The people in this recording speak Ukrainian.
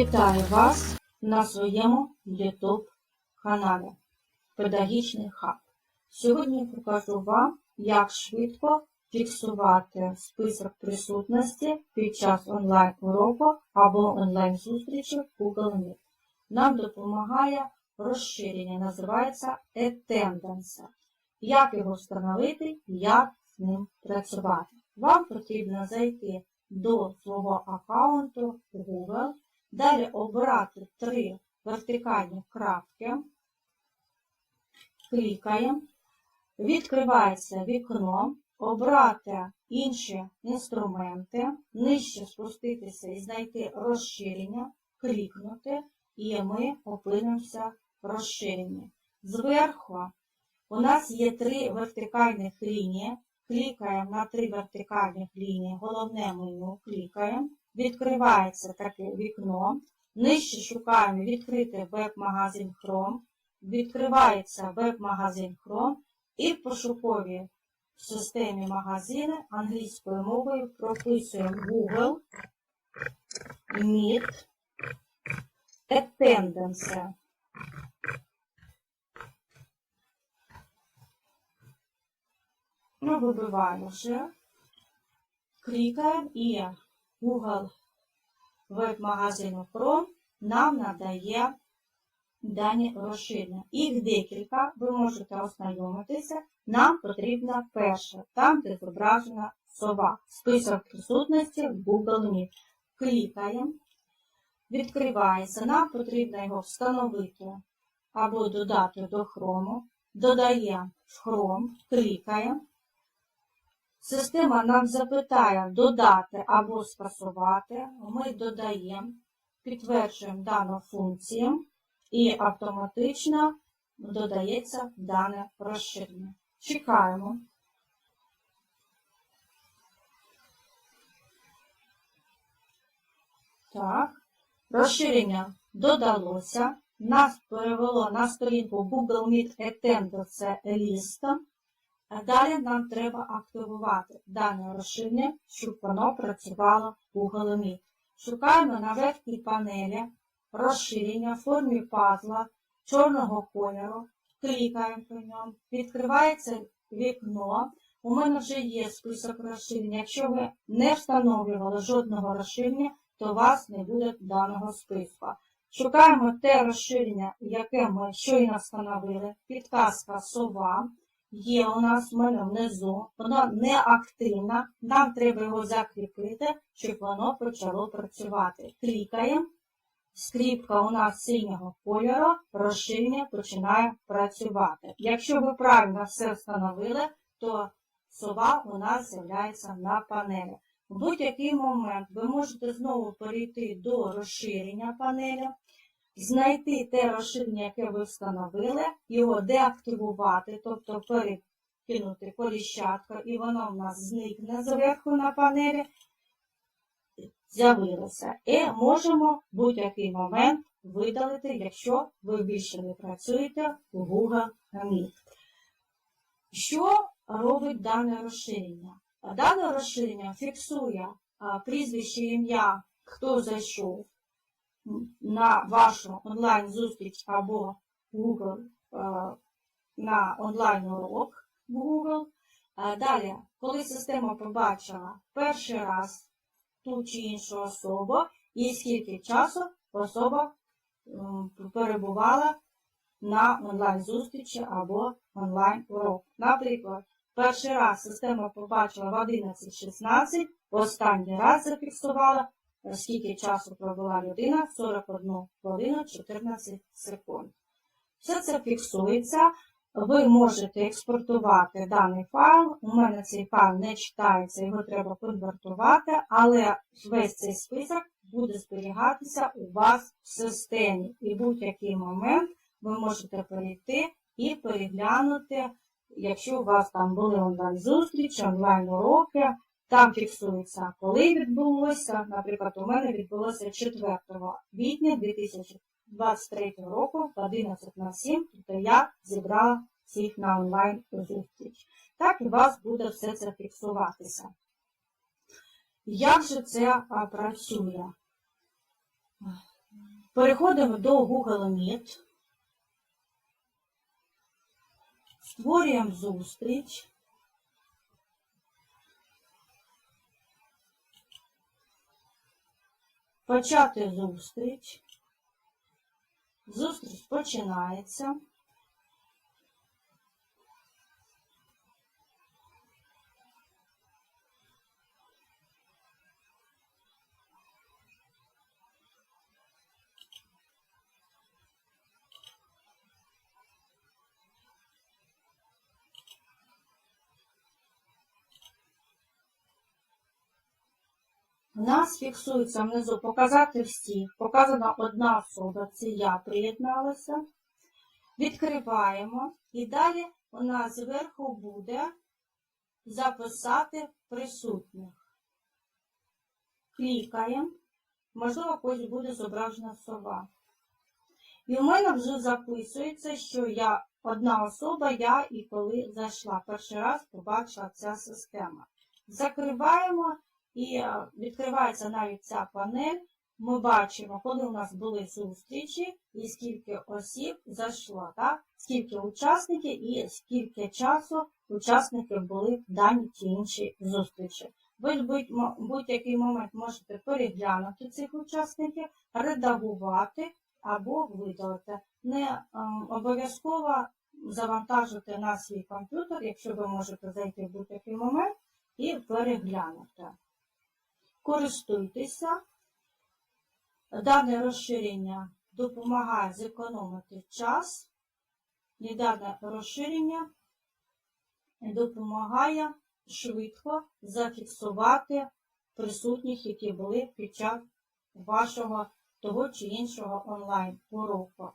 Вітаю вас на своєму YouTube каналі Педагогічний хаб. Сьогодні я покажу вам, як швидко фіксувати список присутності під час онлайн-уроку або онлайн-зустрічі в Google Meet. Нам допомагає розширення, називається Attendance. Як його встановити, як з ним працювати. Вам потрібно зайти до свого аккаунту Google, далі обрати три вертикальні крапки, клікаємо, відкривається вікно, обрати інші інструменти, нижче спуститися і знайти розширення, клікнути, і ми опинимося в розширенні. Зверху у нас є три вертикальних лінії. Клікаємо на три вертикальних лінії, головне меню. Клікаємо, відкривається таке вікно, нижче шукаємо відкрити веб-магазин Chrome, відкривається веб-магазин Chrome. І в пошуковій системі магазини англійською мовою прописуємо Google Meet Attendance. Ми вибиваємо вже, клікаємо і Google веб-магазину Chrome нам надає дані розширення. Їх декілька, ви можете ознайомитися. Нам потрібна перша, там, де зображена сова. Список присутності в Google Meet. Клікаємо, відкривається. Нам потрібно його встановити або додати до Chrome. Додаємо в Chrome, клікаємо. Система нам запитає додати або скасувати. Ми додаємо, підтверджуємо дану функцію і автоматично додається дане розширення. Чекаємо. Так, розширення додалося. Нас перевело на сторінку Google Meet Attendo, це ліста. Далі нам треба активувати дане розширення, щоб воно працювало в Google Шукаємо на верхній панелі розширення в формі пазла чорного кольору, клікаємо по ньому, відкривається вікно. У мене вже є список розширення. Якщо ви не встановлювали жодного розширення, то у вас не буде даного списку. Шукаємо те розширення, яке ми щойно встановили. Підказка сова є у нас в мене внизу, воно не активна, нам треба його закріпити, щоб воно почало працювати. Клікаємо, скріпка у нас синього кольору, розширення починає працювати. Якщо ви правильно все встановили, то сова у нас з'являється на панелі. В будь-який момент ви можете знову перейти до розширення панелі, знайти те розширення, яке ви встановили, його деактивувати, тобто перекинути коліщатку, і воно в нас зникне зверху на панелі, з'явилося. І можемо в будь-який момент видалити, якщо ви більше не працюєте в Google Meet. Що робить дане розширення? Дане розширення фіксує прізвище ім'я, хто зайшов на вашу онлайн-зустріч або Google на онлайн-урок в Google. Далі, коли система побачила перший раз ту чи іншу особу, і скільки часу особа перебувала на онлайн-зустрічі або онлайн-урок. Наприклад, перший раз система побачила в 11.16, останній раз зафіксувала скільки часу пробула людина 41 хвилину 14 секунд. Все це фіксується. Ви можете експортувати даний файл. У мене цей файл не читається, його треба конвертувати, але весь цей список буде зберігатися у вас в системі. І будь-який момент ви можете перейти і переглянути, якщо у вас там були онлайн-зустрічі, онлайн-уроки, там фіксується, коли відбулося, наприклад, у мене відбулося 4 квітня 2023 року в 11 на 7, тобто я зібрала всіх на онлайн зустріч. Так у вас буде все це фіксуватися. Як же це працює? Переходимо до Google Meet. Створюємо зустріч. Почати зустріч. Зустріч починається. У нас фіксується внизу показати всіх. Показана одна особа, це я приєдналася. Відкриваємо і далі у нас зверху буде записати присутніх. Клікаємо. Можливо, когось буде зображена сова. І у мене вже записується, що я одна особа, я і коли зайшла. Перший раз побачила ця система. Закриваємо і е, відкривається навіть ця панель. Ми бачимо, коли у нас були зустрічі і скільки осіб зайшло, так? скільки учасників і скільки часу учасники були в даній чи іншій зустрічі. Ви в будь-який момент можете переглянути цих учасників, редагувати або видалити. Не ем, обов'язково завантажити на свій комп'ютер, якщо ви можете зайти в будь-який момент і переглянути. Користуйтеся. Дане розширення допомагає зекономити час, і дане розширення допомагає швидко зафіксувати присутніх, які були під час вашого того чи іншого онлайн уроку.